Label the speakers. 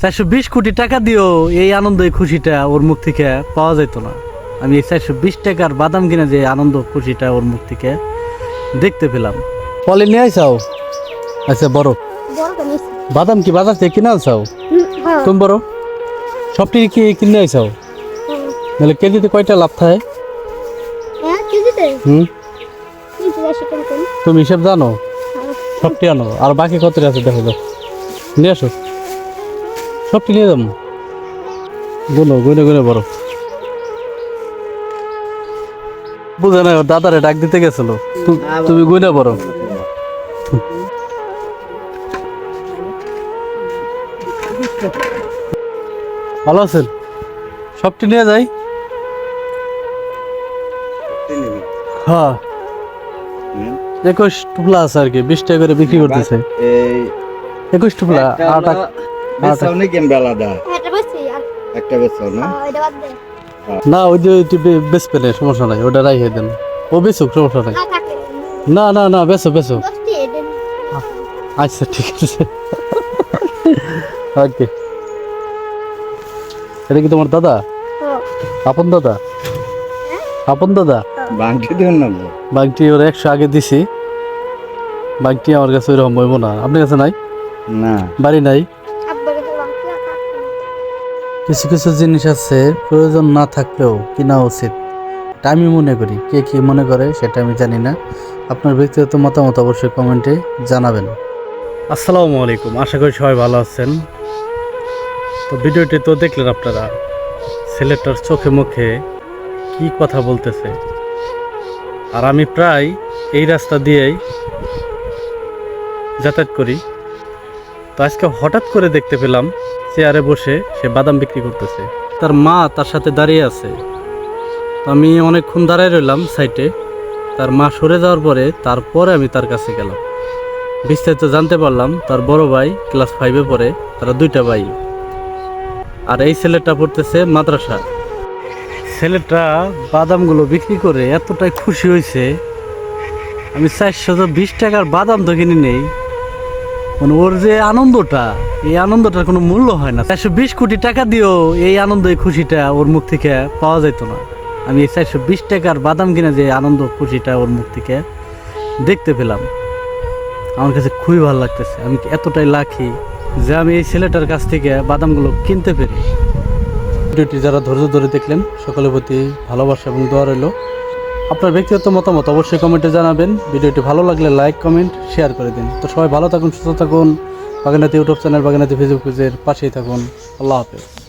Speaker 1: চারশো বিশ কোটি টাকা দিয়েও এই আনন্দ এই খুশিটা ওর মুখ থেকে পাওয়া যেত না। আমি এই চারশো বিশ টাকার বাদাম কিনে যে আনন্দ খুশিটা ওর মুখ থেকে দেখতে পেলাম। পলে নিয়ে আইসাও আচ্ছা বড়। বাদাম কি বাজার থেকে কিনে আনসাও
Speaker 2: হ্যাঁ।
Speaker 1: তুমি বড়। সবটি কি কিনে আইসাও নাহলে কেজিতে কয়টা লাভ থাকে?
Speaker 2: হ্যাঁ
Speaker 1: হুম? তুমি? হিসাব জানো? সবটি আনো। আর বাকি কত আছে দেখো। নিয়ে আসো। সবটি নিয়ে যাব গুনো গুনে গুনে বড় বুঝে না দাদারে ডাক দিতে গেছিল। তুমি গুনে বড় ভালো আছেন? সবটি নিয়ে যাই? হ্যাঁ। একুশ টুকলা আছে আর কি বিশ টাকা করে বিক্রি করতেছে। একুশ টুকলা আর
Speaker 3: নি কেন
Speaker 2: বেশি
Speaker 3: একটা বেচাও না?
Speaker 1: ওই যে ওইটি বে- বেচবে না সমস্যা নাই ওটা রাইখে দেন। ও বেচুক সমস্যা নাই।
Speaker 2: না
Speaker 1: না না
Speaker 2: দশটি এটা
Speaker 1: আচ্ছা ঠিক আছে। ওকে। এটা কি তোমার দাদা?
Speaker 2: হ্যাঁ।
Speaker 1: আপন দাদা? আপন দাদা?
Speaker 3: বাংটি দিও না গো।
Speaker 1: বাঘটি ওর একশো আগে দিছি। বাঘটি আমার কাছে ওইরকম হইব না। আপনার কাছে নাই?
Speaker 3: না।
Speaker 1: বাড়ি নাই?
Speaker 2: কিছু
Speaker 1: কিছু জিনিস আছে, প্রয়োজন না থাকলেও কিনা উচিত। এটা আমি মনে করি। কে কি মনে করে সেটা আমি জানি না। আপনার ব্যক্তিগত মতামত অবশ্যই কমেন্টে জানাবেন। আসসালামু আলাইকুম। আশা করি সবাই ভালো আছেন। তো ভিডিওটি তো দেখলেন আপনারা, ছেলেটার চোখে মুখে কি কথা বলতেছে। আর আমি প্রায় এই রাস্তা দিয়েই যাতায়াত করি। তো আজকে হঠাৎ করে দেখতে পেলাম চেয়ারে বসে সে বাদাম বিক্রি করতেছে। তার মা তার সাথে দাঁড়িয়ে আছে। আমি অনেকক্ষণ দাঁড়ায় রইলাম সাইটে। তার মা সরে যাওয়ার পরে তারপরে আমি তার কাছে গেলাম। বিস্তারিত জানতে পারলাম তার বড় ভাই ক্লাস ফাইভে পড়ে, তারা দুইটা ভাই। আর এই ছেলেটা পড়তেছে মাদ্রাসা। ছেলেটা বাদামগুলো বিক্রি করে এতটাই খুশি হয়েছে। আমি চারশো বিশ টাকার বাদাম তো কিনে নেই। মানে ওর যে আনন্দটা, এই আনন্দটার কোনো মূল্য হয় না। চারশো বিশ কোটি টাকা দিয়েও এই আনন্দ এই খুশিটা ওর মুখ থেকে পাওয়া যেত না। আমি এই চারশো বিশ টাকার বাদাম কিনে যে আনন্দ খুশিটা ওর মুখ থেকে দেখতে পেলাম। আমার কাছে খুবই ভালো লাগতেছে। আমি এতটাই লাখি যে আমি এই ছেলেটার কাছ থেকে বাদামগুলো কিনতে পেরে। ভিডিওটি যারা ধৈর্য ধরে দেখলেন, সকলের প্রতি ভালোবাসা এবং দোয়া রইল। আপনার ব্যক্তিগত মতামত অবশ্যই কমেন্টে জানাবেন। ভিডিওটি ভালো লাগলে লাইক, কমেন্ট, শেয়ার করে দিন। তো সবাই ভালো থাকুন, সুস্থ থাকুন। বাগানাতি ইউটিউব চ্যানেল বাগানাতি ফেসবুক পেজের পাশেই থাকুন। আল্লাহ হাফেজ।